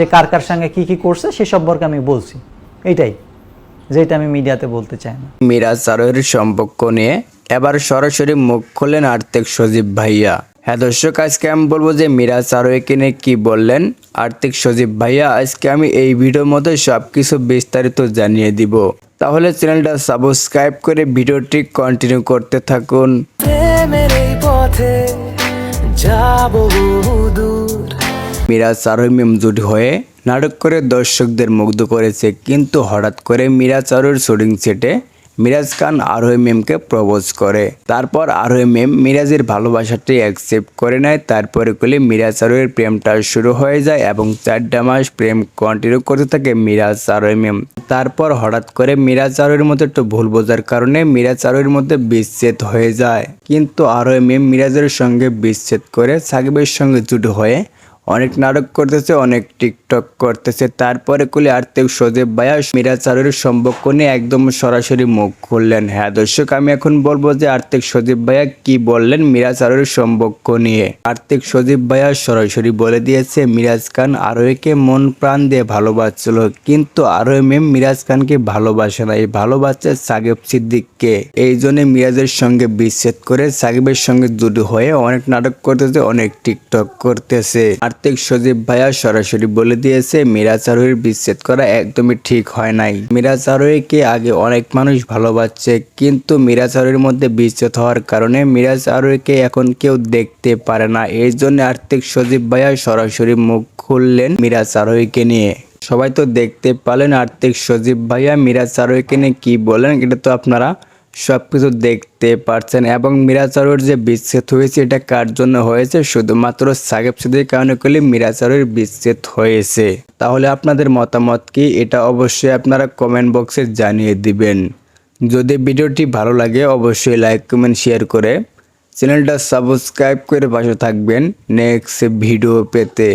সে কার কার সঙ্গে কি কি করছে সে সম্পর্কে আমি বলছি। এটাই। যেটা আমি মিডিয়াতে বলতে চাই না। মিরাজ আরোহীর সম্পর্ক নিয়ে এবার সরাসরি মুখ খুললেন আর্থিক সজীব ভাইয়া। হ্যাঁ দর্শক আজকে আমি বলব যে মিরাজ আরোহীকে নিয়ে কি বললেন। আর্থিক সজীব ভাইয়া আজকে আমি এই ভিডিওর মধ্যে সব কিছু বিস্তারিত জানিয়ে দিব। তাহলে চ্যানেলটা সাবস্ক্রাইব করে ভিডিওটি কন্টিনিউ করতে থাকুন। যাব মিরাজ আরোহী মেমজুট হয়ে নাটক করে দর্শকদের মুগ্ধ করেছে, কিন্তু হঠাৎ করে মিরাজ আরোহীর শুটিং সেটে মিরাজ খান আরোহী মেমকে প্রপোজ করে। তারপর আরোহী মেম মিরাজের ভালোবাসাটি অ্যাকসেপ্ট করে নেয়, তারপরে কলে মিরাজ আরোহীর প্রেমটা শুরু হয়ে যায় এবং চারটা মাস প্রেম কন্টিনিউ করতে থাকে মিরাজ আরোহী মেম। তারপর হঠাৎ করে মিরাজ আরোহীর মধ্যে একটু ভুল বোঝার কারণে মিরাজ আরোহীর মধ্যে বিচ্ছেদ হয়ে যায়। কিন্তু আরোহী মেম মিরাজের সঙ্গে বিচ্ছেদ করে সাকিবের সঙ্গে জুট হয়ে অনেক নাটক করতেছে অনেক টিকটক করতেছে। তারপরে কুলি আর্থিক সজীব ভাইয়া মিরাজ চারুর সম্পর্ক নিয়ে একদম সরাসরি মুখ খুললেন। হ্যাঁ দর্শক, আমি এখন বলব যে আর্থিক সজীব ভাইয়া কি বললেন মিরাজ চারুর সম্পর্ক নিয়ে। আর্থিক সজীব ভাইয়া সরাসরি বলে দিয়েছে, মিরাজ খান আরোহীকে মন প্রাণ দিয়ে ভালোবাসছিল, কিন্তু আরোহী মেম মিরাজ খানকে ভালোবাসে না। এই ভালোবাসছে সাকিব সিদ্দিককে। এই জন্য মিরাজের সঙ্গে বিচ্ছেদ করে সাকিবের সঙ্গে জুটি হয়ে অনেক নাটক করতেছে, অনেক টিকটক করতেছে। আর্থিক সজীব ভাইয়া সরাসরি বলে দিয়েছে মিরাজ আরোহীর বিচ্ছেদ করা একদমই ঠিক হয় নাই। মিরাজ আরোহীকে আগে অনেক মানুষ ভালোবাসছে, কিন্তু মিরাজ আরোহীর মধ্যে বিচ্ছেদ হওয়ার কারণে মিরাজ আরোহীকে এখন কেউ দেখতে পারে না। এই জন্য আর্থিক সজীব ভাইয়া সরাসরি মুখ খুললেন মিরাজ আরোহীকে নিয়ে। সবাই তো দেখতে পালেন আর্থিক সজীব ভাইয়া মিরাজ আরোহীকে নিয়ে কি বলেন এটা তো আপনারা সবকিছু দেখতে পারছেন এবং মিরাচারুর যে বিচ্ছেদ হয়েছে, এটা কার জন্য হয়েছে? শুধুমাত্র সাকিব সিদ্দিকের কারণে করলে মিরাচারুর বিচ্ছেদ হয়েছে। তাহলে আপনাদের মতামত কি? এটা অবশ্যই আপনারা কমেন্ট বক্সে জানিয়ে দিবেন। যদি ভিডিওটি ভালো লাগে, অবশ্যই লাইক কমেন্ট শেয়ার করে চ্যানেলটা সাবস্ক্রাইব করে পাশে থাকবেন। নেক্সট ভিডিও পেতে।